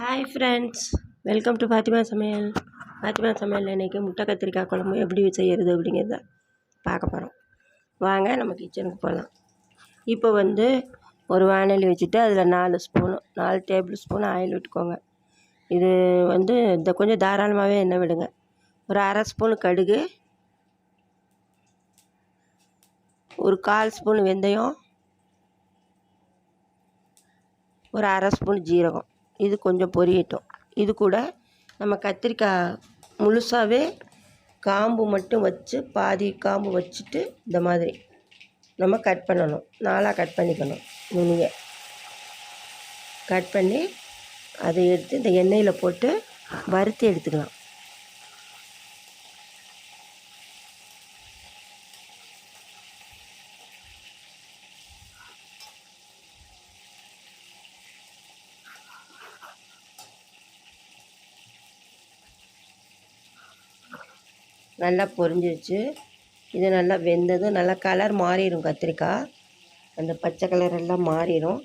Hi friends welcome to Fathima Samayal Fathima Samayal இன்றைக்கி முட்டை கத்திரிக்காய் குழம்பு எப்படி செய்கிறது அப்படிங்கிறத பார்க்க போகிறோம் வாங்க நம்ம கிச்சனுக்கு போகலாம் இப்போ வந்து ஒரு வானலி வச்சுட்டு அதில் நாலு ஸ்பூனு நாலு டேபிள் ஸ்பூன் ஆயில் விட்டுக்கோங்க. இது வந்து இந்த கொஞ்சம் தாராளமாகவே எண்ணெய் விடுங்க. ஒரு அரை ஸ்பூனு கடுகு ஒரு கால் ஸ்பூன் வெந்தயம் ஒரு அரை ஸ்பூன் ஜீரகம். இது கொஞ்சம் பொரியட்டும். இது கூட நம்ம கத்திரிக்காய் முழுசாகவே காம்பு மட்டும் வச்சு பாதி காம்பு வச்சுட்டு இந்த மாதிரி நம்ம கட் பண்ணணும். நாளாக கட் பண்ணிக்கணும் நுனியை. கட் பண்ணி அதை எடுத்து இந்த எண்ணெயில் போட்டு வறுத்து எடுத்துக்கலாம். நல்லா பொரிஞ்சிருச்சு. இது நல்லா வெந்ததும் நல்லா கலர் மாறிடும் கத்திரிக்காய். அந்த பச்சை கலர் எல்லாம் மாறிடும்.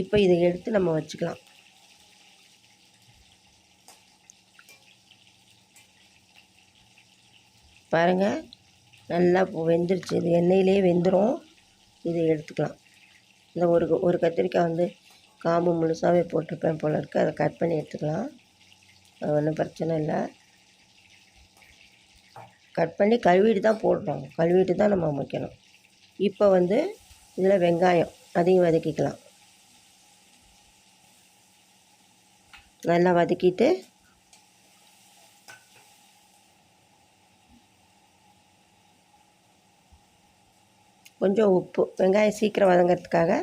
இப்போ இதை எடுத்து நம்ம வச்சுக்கலாம். பாருங்கள் நல்லா வெந்துருச்சு. இது எண்ணெயிலே வெந்துடும் இதை எடுத்துக்கலாம். இந்த ஒரு ஒரு கத்திரிக்காய் வந்து காம்பு முழுசாகவே போட்டிருப்பேன் போல இருக்குது அதை கட் பண்ணி எடுத்துக்கலாம். அது ஒன்றும் பிரச்சனை இல்லை. கட் பண்ணி கழுவிட்டு தான் போடுறோம் கழுவிட்டு தான் நம்ம வைக்கணும் இப்போ வந்து இதில் வெங்காயம் அதையும் வதக்கிக்கலாம். நல்லா வதக்கிட்டு கொஞ்சம் உப்பு வெங்காயம் சீக்கிரம் வதங்கிறதுக்காக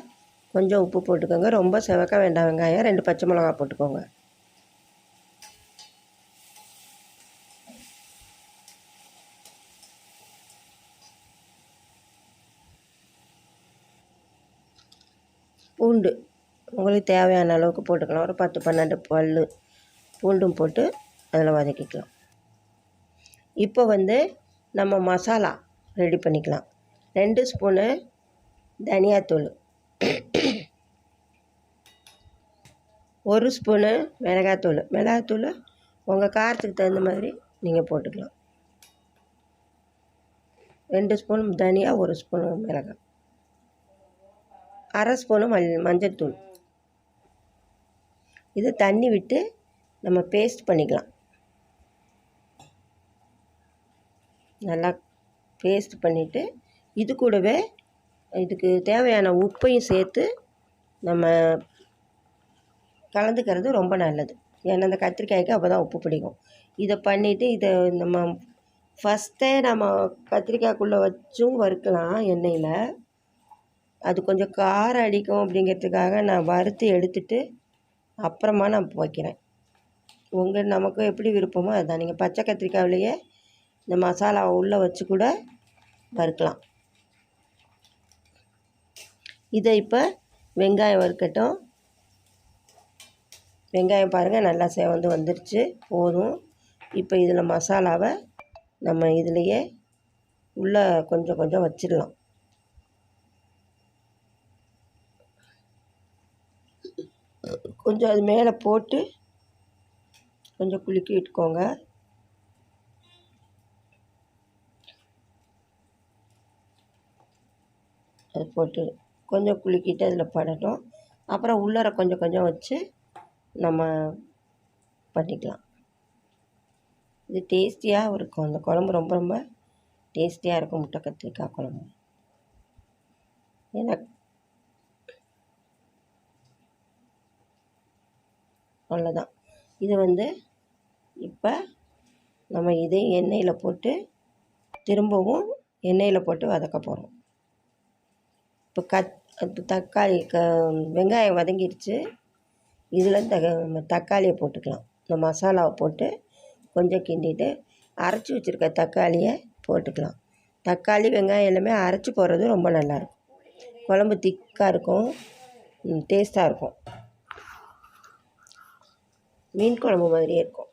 கொஞ்சம் உப்பு போட்டுக்கோங்க. ரொம்ப செவக்க வேண்டாம் வெங்காயம். ரெண்டு பச்சை மிளகா போட்டுக்கோங்க. பூண்டு உங்களுக்கு தேவையான அளவுக்கு போட்டுக்கலாம். ஒரு பத்து பன்னெண்டு பல் பூண்டும் போட்டு அதில் வதக்கிக்கலாம். இப்போ வந்து நம்ம மசாலா ரெடி பண்ணிக்கலாம். ரெண்டு ஸ்பூனு தனியாத்தூள். ஒரு ஸ்பூனு மிளகாத்தூள். மிளகாத்தூள் உங்கள் காரத்துக்கு தகுந்த மாதிரி நீங்கள் போட்டுக்கலாம். ரெண்டு ஸ்பூன் தனியாக ஒரு ஸ்பூன் மிளகாய். அரை ஸ்பூனு மல் மஞ்சள் தூள். தண்ணி விட்டு நம்ம பேஸ்ட் பண்ணிக்கலாம். நல்லா பேஸ்ட் பண்ணிவிட்டு இது கூடவே இதுக்கு தேவையான உப்பையும் சேர்த்து நம்ம கலந்துக்கிறது ரொம்ப நல்லது. ஏன்னா அந்த கத்திரிக்காய்க்கு அப்போ தான் உப்பு பிடிக்கும். இதை பண்ணிவிட்டு இதை நம்ம ஃபஸ்ட்டே நம்ம கத்திரிக்காய்க்குள்ளே வச்சும் வறுக்கலாம் எண்ணெயில். அது கொஞ்சம் காரம் அடிக்கும் அப்படிங்கிறதுக்காக நான் வறுத்து எடுத்துட்டு அப்புறமா நான் வைக்கிறேன். உங்கள் நமக்கு எப்படி விருப்பமோ அதுதான். நீங்கள் பச்சை கத்திரிக்காவிலேயே இந்த மசாலாவை உள்ளே வச்சு கூட வறுக்கலாம். இதை இப்போ வெங்காயம் வறுக்கட்டும். வெங்காயம் பாருங்கள் நல்லா சேவந்து வந்துருச்சு போதும். இப்போ இதில் மசாலாவை நம்ம இதிலையே உள்ளே கொஞ்சம் கொஞ்சம் வச்சிடலாம். கொஞ்சம் அது மேலே போட்டு கொஞ்சம் குலுக்கி விட்டுக்கோங்க. அது போட்டு கொஞ்சம் குலுக்கிட்டு அதில் படட்டும். அப்புறம் உள்ளார கொஞ்சம் கொஞ்சம் வச்சு நம்ம பண்ணிக்கலாம். இது டேஸ்டியாக இருக்கும். அந்த குழம்பு ரொம்ப ரொம்ப டேஸ்டியாக இருக்கும். முட்டை கத்திரிக்காய் குழம்பு. ஏன்னா அவ்வளோதான் இது வந்து இப்போ நம்ம இதை எண்ணெயில் போட்டு திரும்பவும் எண்ணெயில் போட்டு வதக்க போகிறோம் இப்போ கத் இப்போ தக்காளி க வெங்காயம் வதங்கிடுச்சு இதில் த தக்காளியை போட்டுக்கலாம். இந்த மசாலாவை போட்டு கொஞ்சம் கிண்டிட்டு அரைச்சி வச்சுருக்க தக்காளியை போட்டுக்கலாம். தக்காளி வெங்காயம் எல்லாமே அரைச்சி போடுறது ரொம்ப நல்லாயிருக்கும் குழம்பு திக்காக இருக்கும். டேஸ்ட்டாக இருக்கும். மீன் குழம்பு மாதிரியே இருக்கும்.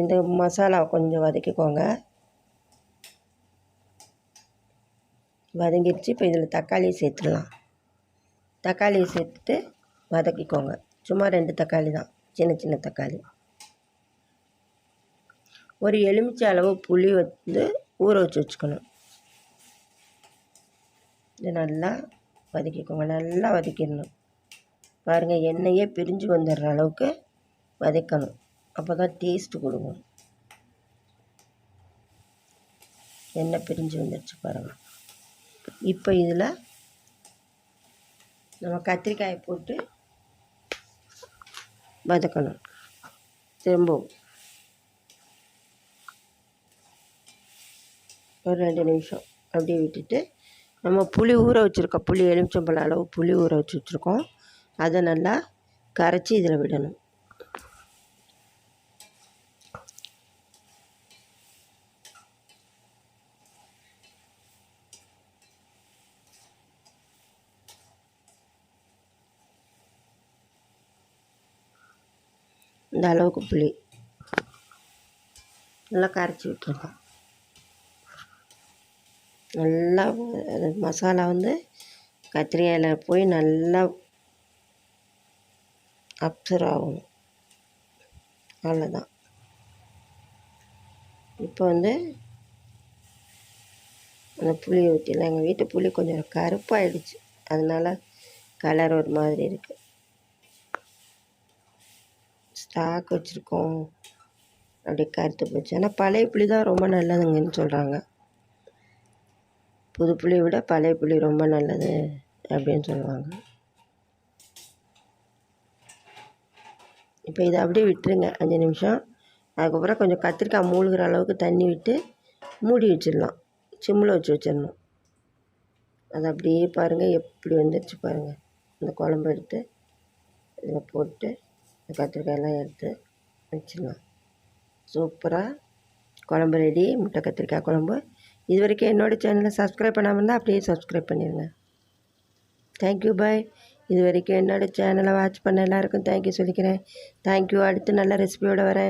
இந்த மசாலாவை கொஞ்சம் வதக்கிக்கோங்க. வதங்கிடுச்சு இப்போ இதில் தக்காளியை சேர்த்துடலாம். தக்காளியை சேர்த்துட்டு வதக்கிக்கோங்க. சும்மா ரெண்டு தக்காளி தான் சின்ன சின்ன தக்காளி. ஒரு எலுமிச்சை அளவு புளி வந்து ஊற வச்சு வச்சுக்கணும். இது நல்லா வதக்கிக்கோங்க நல்லா வதக்கிடணும். பாருங்கள் எண்ணெயே பிரிஞ்சு வந்துடுற அளவுக்கு வதக்கணும். அப்போ தான் டேஸ்ட்டு கொடுக்கும் எண்ணெய் பிரிஞ்சு வந்துடுச்சு பாருங்கள் இப்போ இதில் நம்ம கத்திரிக்காயை போட்டு வதக்கணும். திரும்பவும். ஒரு ரெண்டு நிமிஷம் அப்படியே விட்டுட்டு நம்ம புளி ஊற வச்சுருக்கோம் புளி எலுமிச்சம்பழம் அளவு புளி ஊற வச்சு வச்சுருக்கோம். அதை நல்லா கரைச்சி இதில் விடணும். இந்த அளவுக்கு புளி. நல்லா கரைச்சி விட்டுருக்கோம் நல்லா மசாலா வந்து கத்திரிக்காயில் போய் நல்லா அப்சர்வ் ஆகணும் அவ்வளோதான் இப்போ வந்து அந்த புளியை ஊற்றிடலாம் எங்கள் வீட்டு புளி கொஞ்சம் கருப்பாயிடுச்சு. அதனால கலர் ஒரு மாதிரி இருக்குது ஸ்டாக் வச்சுருக்கோம். அப்படி கருத்து போச்சு. ஆனால் பழைய புளி தான் ரொம்ப நல்லதுங்கன்னு சொல்கிறாங்க புது புளியை விட பழைய புளி ரொம்ப நல்லது அப்படின்னு சொல்லுவாங்க. இப்போ இதை அப்படியே விட்டுருங்க அஞ்சு நிமிஷம். அதுக்கப்புறம் கொஞ்சம் கத்திரிக்காய் மூழ்கிற அளவுக்கு தண்ணி விட்டு மூடி வச்சிடலாம். சிம்மில் வச்சு வச்சிடணும். அது அப்படியே பாருங்கள் எப்படி வந்துருச்சு பாருங்கள் இந்த குழம்பு எடுத்து இதில் போட்டு இந்த கத்திரிக்காயெல்லாம் எடுத்து வச்சிடலாம். சூப்பராக குழம்பு ரெடி. முட்டை கத்திரிக்காய் குழம்பு. இது வரைக்கும் என்னோடய சேனலை சப்ஸ்கிரைப் பண்ணாமல் இருந்தால் அப்படியே சப்ஸ்கிரைப் பண்ணிடுங்க. தேங்க்யூ பாய் இது வரைக்கும் என்னோடய சேனலை வாட்ச் பண்ண எல்லாருக்கும் தேங்க்யூ சொல்லிக்கிறேன். தேங்க்யூ அடுத்து நல்ல ரெசிபியோடு வரேன்.